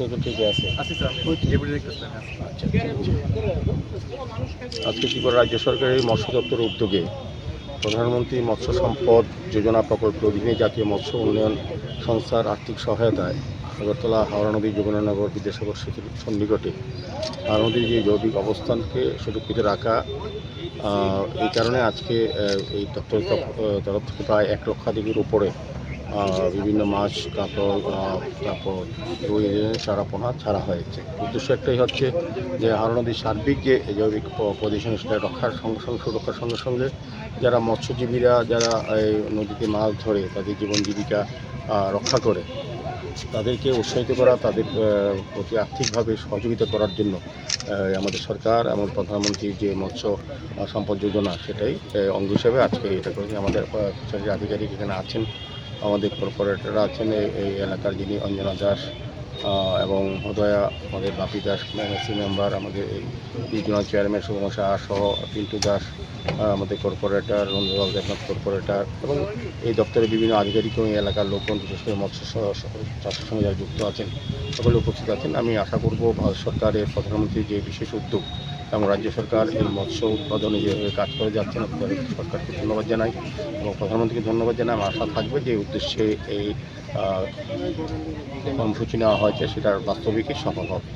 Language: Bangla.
আছে দেখতেছিলাম আচ্ছা ঠিক আছে। আজকে ত্রিপুরা রাজ্য সরকারের মৎস্য দপ্তরের উদ্যোগে প্রধানমন্ত্রী মৎস্য সম্পদ যোজনা প্রকল্পের অধীনে জাতীয় মৎস্য উন্নয়ন সংস্থার আর্থিক সহায়তায় আগরতলা হাওড়া নদী যমুনানগর বিদ্যাসাগর সেতুর সন্নিকটে হাওড়া নদীর যে জৈবিক অবস্থানকে সুরক্ষিত রাখা এই কারণে আজকে এই দপ্তরের তরফ- থেকে প্রায় এক লক্ষাধিকের উপরে বিভিন্ন মাছ আহ, তারপর রুই চারাপোনা ছাড়া হয়েছে। উদ্দেশ্য একটাই হচ্ছে যে হাওড়া নদীর সার্বিক যে জৈবিক পজিশন সেটা রক্ষার সঙ্গে সঙ্গে সুরক্ষার সঙ্গে সঙ্গে যারা মৎস্যজীবীরা যারা এই নদীতে মাছ ধরে তাদের জীবন জীবিকা রক্ষা করে তাদেরকে উৎসাহিত করা তাদের প্রতি আর্থিকভাবে সহযোগিতা করার জন্য আমাদের সরকার এবং প্রধানমন্ত্রীর যে মৎস্য সম্পদ যোজনা সেটাই অঙ্গ হিসেবে আজকে এটা করেছি। আমাদের আধিকারিক এখানে আছেন আমাদের কর্পোরেটররা আছেন এই- এলাকার যিনি অঞ্জনা দাস এবং হদয়া আমাদের বাপি দাস, এমএসসি মেম্বার আমাদের এই রিজনাল চেয়ারম্যান সুগমা শাহ সহ পিন্টু দাস আমাদের কর্পোরেটর রঞ্জুলাল দেবনাথ কর্পোরেটর এবং এই দপ্তরের বিভিন্ন আধিকারিক এবং এলাকার লোকজন বিশেষ করে মৎস্য স- স- চাষের সঙ্গে যারা যুক্ত আছেন, সকলে উপস্থিত আছেন। আমি আশা করব ভারত সরকারের প্রধানমন্ত্রীর যে বিশেষ উদ্যোগ এবং রাজ্য সরকার এই মৎস্য উৎপাদনে যেভাবে কাজ করে যাচ্ছেন সরকারকে ধন্যবাদ জানাই এবং প্রধানমন্ত্রীকে ধন্যবাদ জানাই। আমার আশা থাকবে যে উদ্দেশ্যে এই কর্মসূচি নেওয়া হয়েছে সেটার বাস্তবিকই সফল হবে।